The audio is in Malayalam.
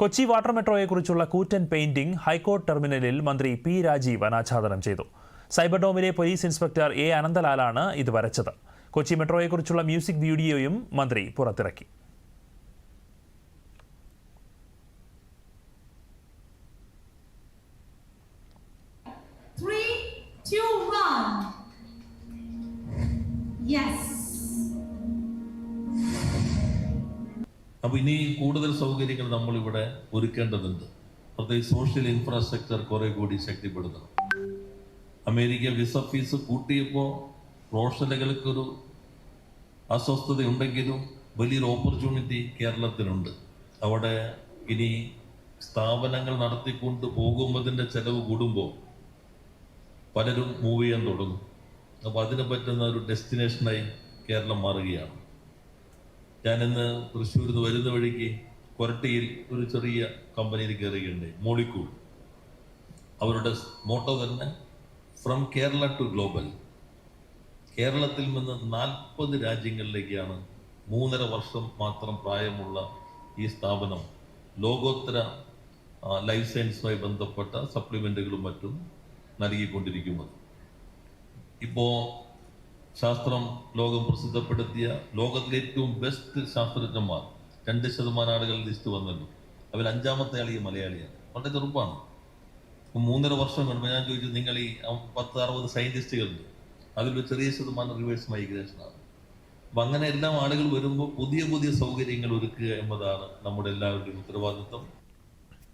കൊച്ചി വാട്ടർ മെട്രോയെക്കുറിച്ചുള്ള കൂറ്റൻ പെയിന്റിംഗ് ഹൈക്കോർട്ട് ടെർമിനലിൽ മന്ത്രി പി രാജീവ് അനാച്ഛാദനം ചെയ്തു. സൈബർ ഡോമിലെ പോലീസ് ഇൻസ്പെക്ടർ എ അനന്തലാലാണ് ഇത് വരച്ചത്. കൊച്ചി മെട്രോയെക്കുറിച്ചുള്ള മ്യൂസിക് വീഡിയോയും മന്ത്രി പുറത്തിറക്കി. അപ്പോൾ ഇനി കൂടുതൽ സൗകര്യങ്ങൾ നമ്മളിവിടെ ഒരുക്കേണ്ടതുണ്ട്. പ്രത്യേകിച്ച് സോഷ്യൽ ഇൻഫ്രാസ്ട്രക്ചർ കുറെ കൂടി ശക്തിപ്പെടുത്തണം. അമേരിക്ക വിസ ഫീസ് കൂട്ടിയപ്പോൾ അസ്വസ്ഥത ഉണ്ടെങ്കിലും വലിയൊരു ഓപ്പർച്യൂണിറ്റി കേരളത്തിലുണ്ട്. അവിടെ ഇനി സ്ഥാപനങ്ങൾ നടത്തിക്കൊണ്ട് പോകുമ്പതിന്റെ ചെലവ് കൂടുമ്പോൾ പലരും മൂവ് ചെയ്യാൻ തുടങ്ങും. അപ്പോൾ അതിന് പറ്റുന്ന ഒരു ഡെസ്റ്റിനേഷനായി കേരളം മാറുകയാണ്. ഞാനിന്ന് തൃശ്ശൂരിൽ നിന്ന് വരുന്ന വഴിക്ക് കൊരട്ടിയിൽ ഒരു ചെറിയ കമ്പനിയിൽ കയറുകയുണ്ട് മോളിക്കൂൾ. അവരുടെ മോട്ടോ തന്നെ ഫ്രം കേരള ടു ഗ്ലോബൽ കേരളത്തിൽ നിന്ന് നാൽപ്പത് രാജ്യങ്ങളിലേക്കാണ് മൂന്നര വർഷം മാത്രം പ്രായമുള്ള ഈ സ്ഥാപനം ലോകോത്തര ലൈസൻസുമായി ബന്ധപ്പെട്ട സപ്ലിമെന്റുകളും മറ്റും നൽകിക്കൊണ്ടിരിക്കുന്നത്. ഇപ്പോ ശാസ്ത്രം ലോകം പ്രസിദ്ധപ്പെടുത്തിയ ലോകത്തിലെ ഏറ്റവും ബെസ്റ്റ് ശാസ്ത്രജ്ഞന്മാർ രണ്ട് ശതമാനം ആളുകൾ ലിസ്റ്റ് വന്നല്ലോ. അവർ അഞ്ചാമത്തെ ഈ മലയാളിയാണ്. വളരെ ചെറുപ്പമാണ് മൂന്നര വർഷം കഴിയുമ്പോൾ ഞാൻ ചോദിച്ചു നിങ്ങൾ ഈ പത്ത് അറുപത് സയന്റിസ്റ്റുകളുണ്ട് അതിലൊരു ചെറിയ ശതമാനം റിവേഴ്സ് മൈഗ്രേഷനാണ് അപ്പം അങ്ങനെ എല്ലാം ആളുകൾ വരുമ്പോൾ പുതിയ പുതിയ സൗകര്യങ്ങൾ ഒരുക്കുക എന്നതാണ് നമ്മുടെ എല്ലാവരുടെയും ഉത്തരവാദിത്വം.